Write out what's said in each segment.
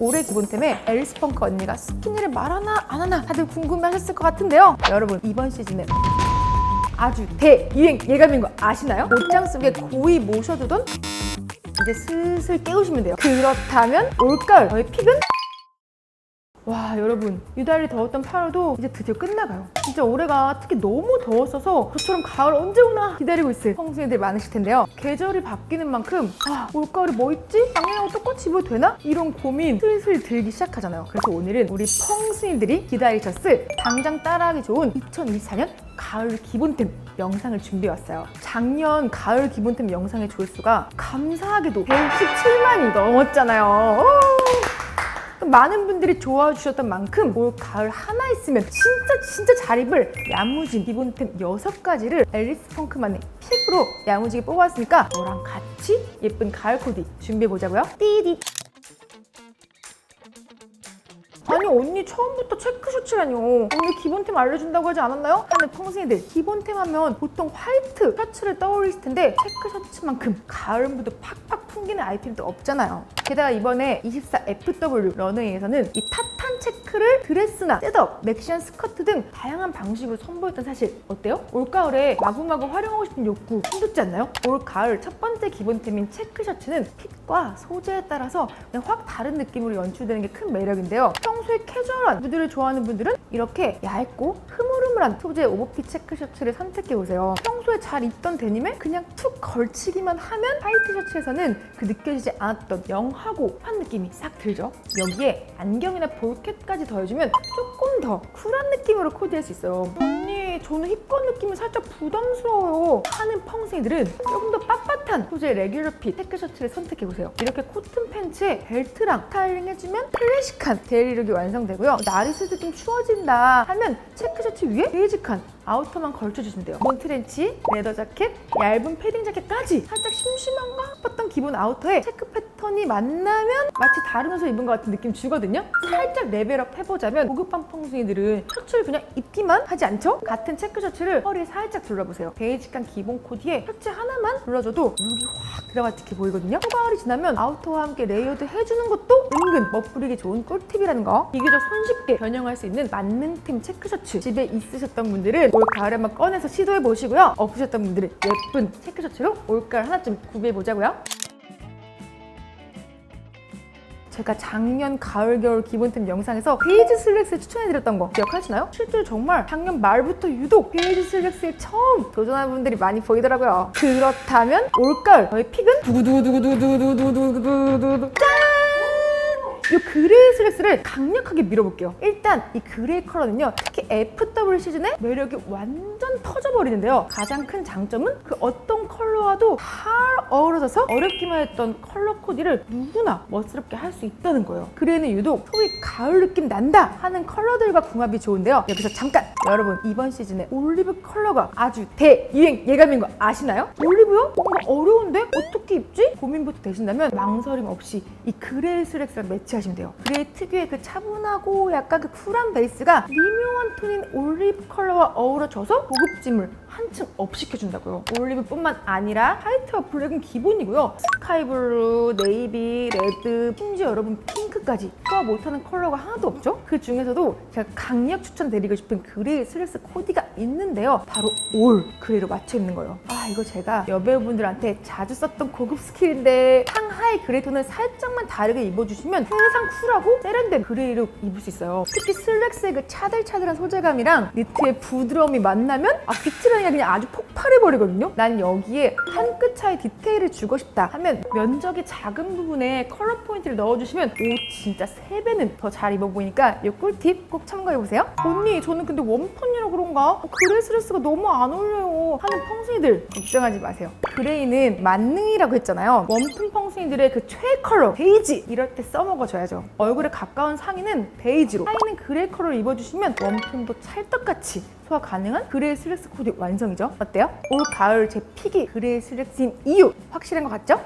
올해 기본템에 앨리스펑크 언니가 스키니를 말하나 안 하나 다들 궁금해하셨을 것 같은데요. 여러분 이번 시즌에 아주 대유행 예감인 거 아시나요? 옷장 속에 고이 모셔두던 이제 슬슬 깨우시면 돼요. 그렇다면 올가을 저의 픽은? 와 여러분 유달리 더웠던 8월도 이제 드디어 끝나가요. 진짜 올해가 특히 너무 더웠어서 저처럼 가을 언제 오나 기다리고 있을 성수님들 많으실 텐데요. 계절이 바뀌는 만큼 아 올가을에 뭐 입지? 작년하고 똑같이 입어도 되나? 이런 고민 슬슬 들기 시작하잖아요. 그래서 오늘은 우리 펑수님들이 기다리셨을 당장 따라하기 좋은 2024년 가을 기본템 영상을 준비해왔어요. 작년 가을 기본템 영상의 조회수가 감사하게도 117만이 넘었잖아요. 오! 많은 분들이 좋아해 주셨던 만큼 올 가을 하나 있으면 진짜 진짜 잘 입을 야무진 기본 템 6가지를 앨리스 펑크만의 픽으로 야무지게 뽑아왔으니까 저랑 같이 예쁜 가을 코디 준비해 보자고요. 띠디 아니 언니 처음부터 체크 셔츠라뇨 언니 기본템 알려준다고 하지 않았나요? 하는 펑승이들 기본템 하면 보통 화이트 셔츠를 떠올리실 텐데 체크 셔츠만큼 가을 무드 팍팍 풍기는 아이템도 없잖아요. 게다가 이번에 24FW 러너웨이에서는 이 탓한 체크를 드레스나 셋업, 맥시한 스커트 등 다양한 방식으로 선보였던 사실 어때요? 올가을에 마구마구 활용하고 싶은 욕구 힘들지 않나요? 올가을 첫 번째 기본템인 체크 셔츠는 핏과 소재에 따라서 확 다른 느낌으로 연출되는 게 큰 매력인데요 평소에 캐주얼한 무드를 좋아하는 분들은 이렇게 얇고 흐물흐물한 소재의 오버핏 체크 셔츠를 선택해보세요 평소에 잘 입던 데님에 그냥 툭 걸치기만 하면 화이트 셔츠에서는 그 느껴지지 않았던 영하고 한 느낌이 싹 들죠 여기에 안경이나 볼캣까지 더 해주면 조금 더 쿨한 느낌으로 코디할 수 있어요. 언니 저는 힙건 느낌이 살짝 부담스러워요. 하는 펑생이들은 조금 더 빳빳한 소재의 레귤러 핏 체크 셔츠를 선택해보세요. 이렇게 코튼 팬츠에 벨트랑 스타일링 해주면 클래식한 데일리룩이 완성되고요. 날이 슬슬 좀 추워진다 하면 체크 셔츠 위에 베이직한 아우터만 걸쳐주시면 돼요. 몬트렌치, 레더 자켓, 얇은 패딩 자켓까지 살짝 심심한가 싶었던 기본 아우터에 체크 패턴이 만나면 마치 다른 옷을 입은 것 같은 느낌 주거든요. 살짝 레벨업 해보자면 고급한 펑 숭이들은 셔츠를 그냥 입기만 하지 않죠? 같은 체크 셔츠를 허리에 살짝 둘러보세요. 베이직한 기본 코디에 셔츠 하나만 둘러줘도 룩이 확 드라마틱해 보이거든요? 초가을이 지나면 아우터와 함께 레이어드 해주는 것도 은근 멋부리기 좋은 꿀팁이라는 거. 비교적 손쉽게 변형할 수 있는 만능템 체크 셔츠 집에 있으셨던 분들은 올 가을에 한번 꺼내서 시도해 보시고요. 없으셨던 분들은 예쁜 체크 셔츠로 올 가을 하나쯤 구비해 보자고요 제가 작년 가을 겨울 기본템 영상에서 베이지 슬랙스 추천해드렸던 거 기억하시나요? 실제로 정말 작년 말부터 유독 베이지 슬랙스에 처음 도전하는 분들이 많이 보이더라고요 그렇다면 올가을 저의 픽은 두구두구두구두구두구두구두구두구 짠! 이 그레이 슬랙스를 강력하게 밀어볼게요. 일단 이 그레이 컬러는요. 특히 FW 시즌에 매력이 완전 터져버리는데요. 가장 큰 장점은 그 어떤 컬러와도 잘 어우러져서 어렵기만 했던 컬러 코디를 누구나 멋스럽게 할 수 있다는 거예요. 그레이는 유독 소위 가을 느낌 난다 하는 컬러들과 궁합이 좋은데요. 여기서 잠깐! 여러분 이번 시즌에 올리브 컬러가 아주 대유행 예감인 거 아시나요? 올리브요? 뭔가 어려운데? 어떻게 입지? 고민부터 되신다면 망설임 없이 이 그레이 슬랙스랑 매치하시면 돼요. 그레이 특유의 그 차분하고 약간 그 쿨한 베이스가 미묘한 톤인 올 리브 컬러와 어우러져서 고급짐을 한층 업 시켜준다고요. 올리브뿐만 아니라 화이트와 블랙은 기본이고요. 스카이블루, 네이비, 레드, 심지어 여러분 핑크까지 과 못하는 컬러가 하나도 없죠? 그 중에서도 제가 강력 추천드리고 싶은 그레이 슬랙스 코디가 있는데요. 바로 올 그레이로 맞춰 입는 거예요. 아 이거 제가 여배우분들한테 자주 썼던 고급 스킬인데 상하이 그레이 톤을 살짝만 다르게 입어주시면 세상 쿨하고 세련된 그레이로 입을 수 있어요. 특히 슬랙스의 그 차들차들한 소재감이랑 니트의 부드러움이 만나면 아 비트라인 이 그냥 아주 폭발해 버리거든요. 난 여기에 한 끗 차이 디테일을 주고 싶다 하면 면적이 작은 부분에 컬러 포인트를 넣어주시면 옷 진짜 세배는 더 잘 입어 보이니까 이 꿀팁 꼭 참고해 보세요. 언니 저는 근데 웜톤이라 그런가? 어, 그레이 슬랙스가 너무 안 어울려요 하는 펑순이들 걱정하지 마세요. 그레이는 만능이라고 했잖아요. 웜톤 펑순이들의 그 최애 컬러 베이지 이럴 때 써먹어줘야죠. 얼굴에 가까운 상의는 베이지로 하의는 그레이 컬러를 입어주시면 웜톤도 찰떡같이 소화 가능한 그레이 슬랙스 코디 완성이죠. 어때요? 올 가을 제 픽이 그레이 슬랙스인 이유 확실한 것 같죠?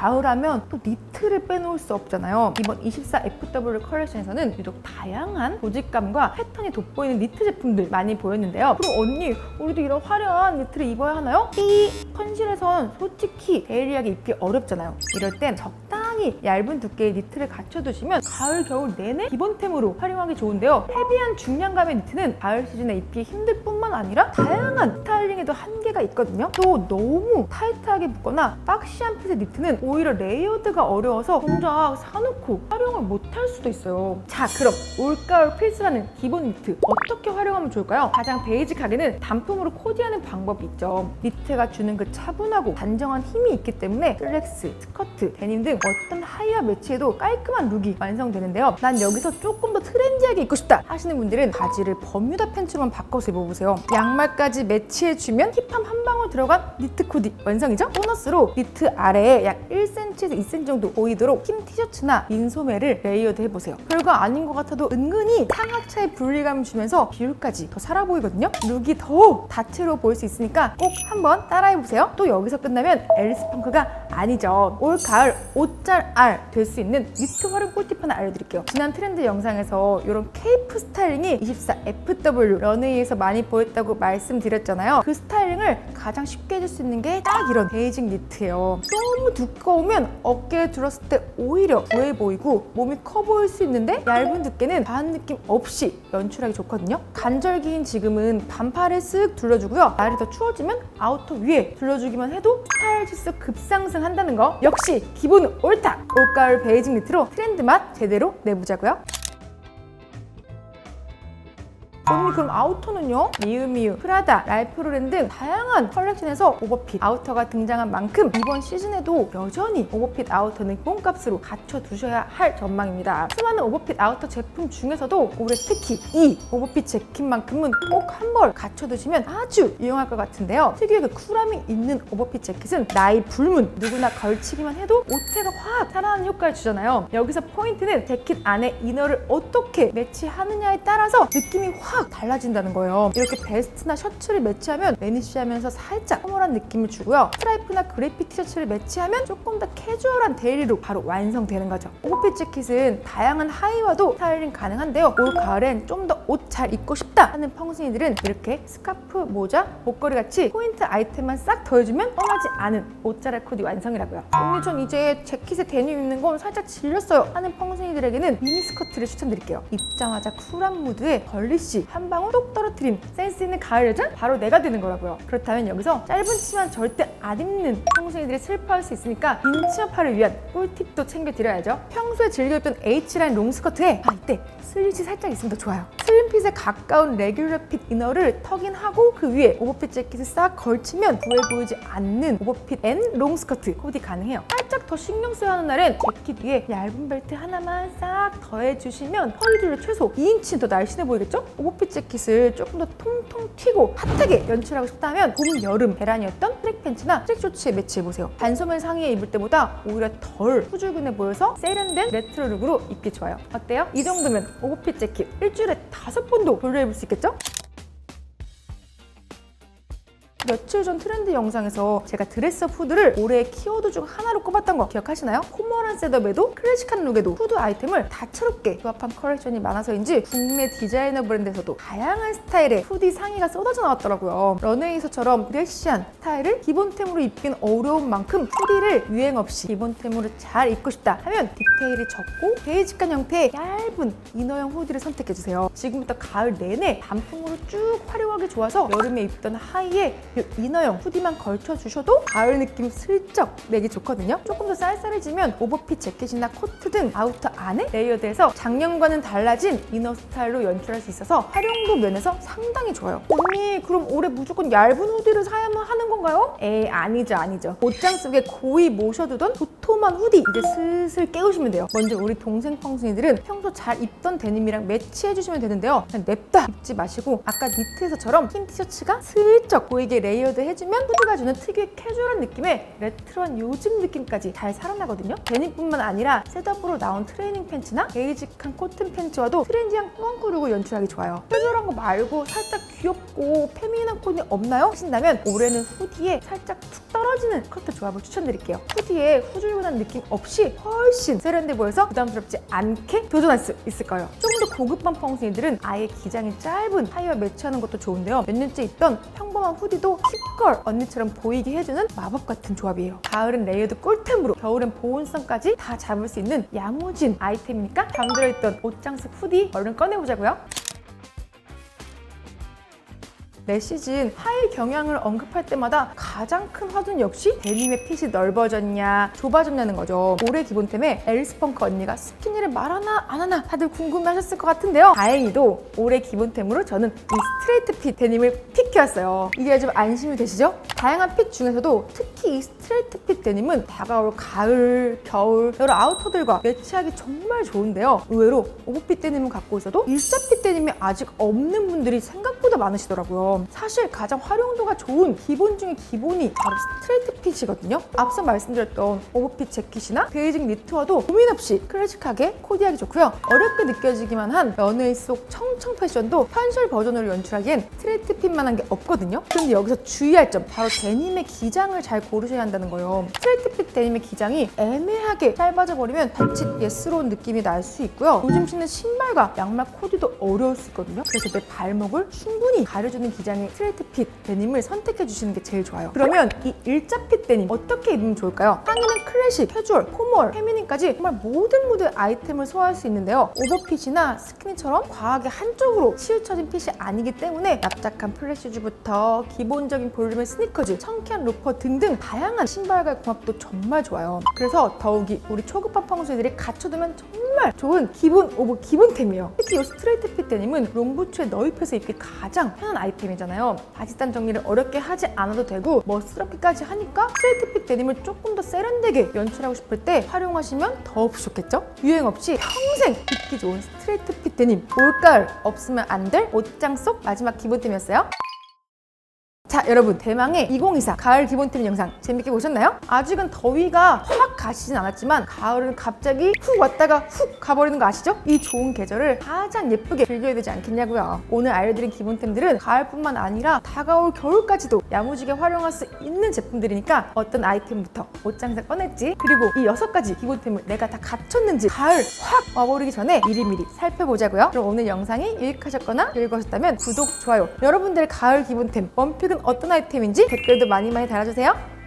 가을하면 또 니트를 빼놓을 수 없잖아요. 이번 24FW 컬렉션에서는 유독 다양한 보직감과 패턴이 돋보이는 니트 제품들 많이 보였는데요. 그럼 언니, 우리도 이런 화려한 니트를 입어야 하나요? 이 컨실에선 솔직히 데일리하게 입기 어렵잖아요. 이럴 땐 적당히 얇은 두께의 니트를 갖춰두시면 가을, 겨울 내내 기본템으로 활용하기 좋은데요. 헤비한 중량감의 니트는 가을 시즌에 입기 힘들 뿐만 아니라 다양한 스타일링에도 한 계가 있거든요. 또 너무 타이트하게 묶거나 박시한 핏의 니트는 오히려 레이어드가 어려워서 정작 사놓고 활용을 못할 수도 있어요. 자, 그럼 올가을 필수라는 기본 니트 어떻게 활용하면 좋을까요? 가장 베이직하게는 단품으로 코디하는 방법이 있죠. 니트가 주는 그 차분하고 단정한 힘이 있기 때문에 슬랙스, 스커트, 데님 등 어떤 하의와 매치해도 깔끔한 룩이 완성되는데요. 난 여기서 조금 더 트렌디하게 입고 싶다 하시는 분들은 바지를 버뮤다 팬츠로만 바꿔서 입어보세요. 양말까지 매치해주면 힙함 한 방울 들어간 니트 코디 완성이죠? 보너스로 니트 아래에 약 1cm에서 2cm 정도 보이도록 흰 티셔츠나 인소매를 레이어드 해보세요. 별거 아닌 것 같아도 은근히 상하차의 분리감을 주면서 비율까지 더 살아 보이거든요. 룩이 더욱 다채로워 보일 수 있으니까 꼭 한번 따라해보세요. 또 여기서 끝나면 앨리스 펑크가 아니죠. 올 가을 옷잘 알 될 수 있는 니트 활용 꿀팁 하나 알려드릴게요. 지난 트렌드 영상에서 이런 케이프 스타일링이 24FW 런웨이에서 많이 보였다고 말씀드렸잖아요. 그 스타일링 을 가장 쉽게 해줄 수 있는 게 딱 이런 베이직 니트예요. 너무 두꺼우면 어깨에 들었을 때 오히려 부해 보이고 몸이 커 보일 수 있는데 얇은 두께는 과한 느낌 없이 연출하기 좋거든요. 간절기인 지금은 반팔에 쓱 둘러주고요. 날이 더 추워지면 아우터 위에 둘러주기만 해도 스타일 지수 급상승한다는 거 역시 기본은 옳다! 올가을 베이직 니트로 트렌드 맛 제대로 내보자고요. 언니 그럼 아우터는요? 미우미우, 프라다, 랄프로렌 등 다양한 컬렉션에서 오버핏 아우터가 등장한 만큼 이번 시즌에도 여전히 오버핏 아우터는 기본값으로 갖춰두셔야 할 전망입니다. 수많은 오버핏 아우터 제품 중에서도 올해 특히 이 오버핏 재킷만큼은 꼭 한 벌 갖춰두시면 아주 유용할 것 같은데요. 특유의 그 쿨함이 있는 오버핏 재킷은 나이 불문 누구나 걸치기만 해도 옷태가 확 살아나는 효과를 주잖아요. 여기서 포인트는 재킷 안에 이너를 어떻게 매치하느냐에 따라서 느낌이 확 달라진다는 거예요. 이렇게 베스트나 셔츠를 매치하면 매니시하면서 살짝 허물한 느낌을 주고요. 스트라이프나 그래픽 티셔츠를 매치하면 조금 더 캐주얼한 데일리로 바로 완성되는 거죠. 오버핏 재킷은 다양한 하의와도 스타일링 가능한데요. 올 가을엔 좀 더 옷 잘 입고 싶다 하는 펑순이들은 이렇게 스카프, 모자, 목걸이 같이 포인트 아이템만 싹 더해주면 뻔하지 않은 옷자랄 코디 완성이라고요. 언니 전 이제 재킷에 데님 입는 건 살짝 질렸어요 하는 펑순이들에게는 미니스커트를 추천드릴게요. 입자마자 쿨한 무드에 걸리시 한 방울 똑 떨어뜨림 센스 있는 가을 여자 바로 내가 되는 거라고요. 그렇다면 여기서 짧은 치마 절대 안 입는 펑순이들이 슬퍼할 수 있으니까 긴 치마파를 위한 꿀팁도 챙겨드려야죠. 평소에 즐겨 입던 H라인 롱스커트에 아 이때 슬릿이 살짝 있으면 더 좋아요. 슬림핏에 가까운 레귤러 핏 이너를 턱인하고 그 위에 오버핏 재킷을 싹 걸치면 부해 보이지 않는 오버핏 앤 롱스커트 코디 가능해요. 살짝 더 신경 써야 하는 날엔 재킷 위에 얇은 벨트 하나만 싹 더해주시면 허리둘레 최소 2인치 더 날씬해 보이겠죠? 오버핏 재킷을 조금 더 통통 튀고 핫하게 연출하고 싶다면 봄, 여름 대란이었던 트랙 팬츠나 트랙 쇼츠에 매치해보세요. 반소매 상의에 입을 때보다 오히려 덜 후줄근해 보여서 세련된 레트로 룩으로 입기 좋아요. 어때요? 이 정도면 오버핏 재킷 일주일에 다섯 번도 돌려 입을 수 있겠죠? 며칠 전 트렌드 영상에서 제가 드레스업 후드를 올해의 키워드 중 하나로 꼽았던 거 기억하시나요? 포멀한 셋업에도 클래식한 룩에도 후드 아이템을 다채롭게 조합한 컬렉션이 많아서인지 국내 디자이너 브랜드에서도 다양한 스타일의 후디 상의가 쏟아져 나왔더라고요. 런웨이에서처럼 드레시한 스타일을 기본템으로 입긴 어려운 만큼 후디를 유행 없이 기본템으로 잘 입고 싶다 하면 디테일이 적고 베이직한 형태의 얇은 이너형 후디를 선택해주세요. 지금부터 가을 내내 단품으로 쭉 활용하기 좋아서 여름에 입던 하의에 이 이너형 후디만 걸쳐주셔도 가을 느낌 슬쩍 내기 좋거든요. 조금 더 쌀쌀해지면 오버핏 재킷이나 코트 등 아우터 안에 레이어드해서 작년과는 달라진 이너 스타일로 연출할 수 있어서 활용도 면에서 상당히 좋아요. 언니 그럼 올해 무조건 얇은 후디를 사야만 하는 건가요? 에이 아니죠 아니죠. 옷장 속에 고이 모셔두던 도톰한 후디 이제 슬슬 깨우시면 돼요. 먼저 우리 동생 펑순이들은 평소 잘 입던 데님이랑 매치해주시면 되는데요. 그냥 냅다 입지 마시고 아까 니트에서처럼 흰 티셔츠가 슬쩍 보이게 레이어드 해주면 후드가 주는 특유의 캐주얼한 느낌에 레트로한 요즘 느낌까지 잘 살아나거든요. 데님뿐만 아니라 셋업으로 나온 트레이닝 팬츠나 베이직한 코튼 팬츠와도 트렌디한 꾸안꾸룩을 연출하기 좋아요. 캐주얼한 거 말고 살짝 귀엽고 페미닌한 콘이 없나요? 하신다면 올해는 후디에 살짝 툭 떨어지는 커트 조합을 추천드릴게요. 후디에 후줄근한 느낌 없이 훨씬 세련돼 보여서 부담스럽지 않게 도전할 수 있을 거예요. 조금 더 고급한 펑스이들은 아예 기장이 짧은 하의와 매치하는 것도 좋은데요. 몇 년째 입던 평범한 후디도 힙걸 언니처럼 보이게 해주는 마법 같은 조합이에요. 가을은 레이어드 꿀템으로, 겨울엔 보온성까지 다 잡을 수 있는 야무진 아이템이니까 잠들어 있던 옷장식 후디 얼른 꺼내보자고요. 매 시즌 하의 경향을 언급할 때마다 가장 큰 화두는 역시 데님의 핏이 넓어졌냐 좁아졌냐는 거죠. 올해 기본템에 엘스펑크 언니가 스키니를 말하나 안 하나 다들 궁금해하셨을 것 같은데요. 다행히도 올해 기본템으로 저는 이 스트레이트 핏 데님을 픽해왔어요. 이게 좀 안심이 되시죠? 다양한 핏 중에서도 특히 이 스트레이트 핏 데님은 다가올 가을, 겨울 여러 아우터들과 매치하기 정말 좋은데요. 의외로 오버핏 데님을 갖고 있어도 일자핏 데님이 아직 없는 분들이 생각보다 많으시더라고요. 사실 가장 활용도가 좋은 기본 중에 기본이 바로 스트레이트 핏이거든요. 앞서 말씀드렸던 오버핏 재킷이나 베이직 니트와도 고민 없이 클래식하게 코디하기 좋고요. 어렵게 느껴지기만 한 연예인 속 청청 패션도 현실 버전으로 연출하기엔 스트레이트 핏만한 게 없거든요. 그런데 여기서 주의할 점 바로 데님의 기장을 잘 고르셔야 한다는 거예요. 스트레이트 핏 데님의 기장이 애매하게 짧아져 버리면 자칫 예스러운 느낌이 날 수 있고요. 요즘 신는 신발과 양말 코디도 어려울 수 있거든요. 그래서 내 발목을 충분히 가려주는 기장의 스트레이트 핏 데님을 선택해 주시는 게 제일 좋아요. 그러면 이 일자 핏 데님 어떻게 입으면 좋을까요? 상의는 클래식, 캐주얼, 포멀, 페미닌까지 정말 모든 모든 아이템을 소화할 수 있는데요. 오버핏이나 스키니처럼 과하게 한쪽으로 치우쳐진 핏이 아니기 때문에 납작한 플랫 슈즈부터 기본적인 볼륨의 스니커즈, 청키한 로퍼 등등 다양한 신발과의 궁합도 정말 좋아요. 그래서 더욱이 우리 초급한 펑수이들이 갖춰두면 정말 좋은 기본 오버 기본템이에요. 특히 이 스트레이트 핏 데님은 롱부츠에 너입해서 입기 가장 편한 아이템이잖아요. 바지단 정리를 어렵게 하지 않아도 되고 멋스럽게까지 하니까 스트레이트 핏 데님을 조금 더 세련되게 연출하고 싶을 때 활용하시면 더없이 좋겠죠? 유행 없이 평생 입기 좋은 스트레이트 핏 데님 올가을 없으면 안 될 옷장 속 마지막 기본템이었어요. 자 여러분 대망의 2024 가을 기본템 영상 재밌게 보셨나요? 아직은 더위가 확 가시진 않았지만 가을은 갑자기 훅 왔다가 훅 가버리는 거 아시죠? 이 좋은 계절을 가장 예쁘게 즐겨야 되지 않겠냐고요 오늘 알려드린 기본템들은 가을뿐만 아니라 다가올 겨울까지도 야무지게 활용할 수 있는 제품들이니까 어떤 아이템부터 옷장에서 꺼냈지 그리고 이 여섯 가지 기본템을 내가 다 갖췄는지 가을 확 와버리기 전에 미리미리 살펴보자고요 그럼 오늘 영상이 유익하셨거나 즐거우셨다면 구독, 좋아요 여러분들의 가을 기본템 원픽은 어떤 아이템인지 댓글도 많이 많이 달아주세요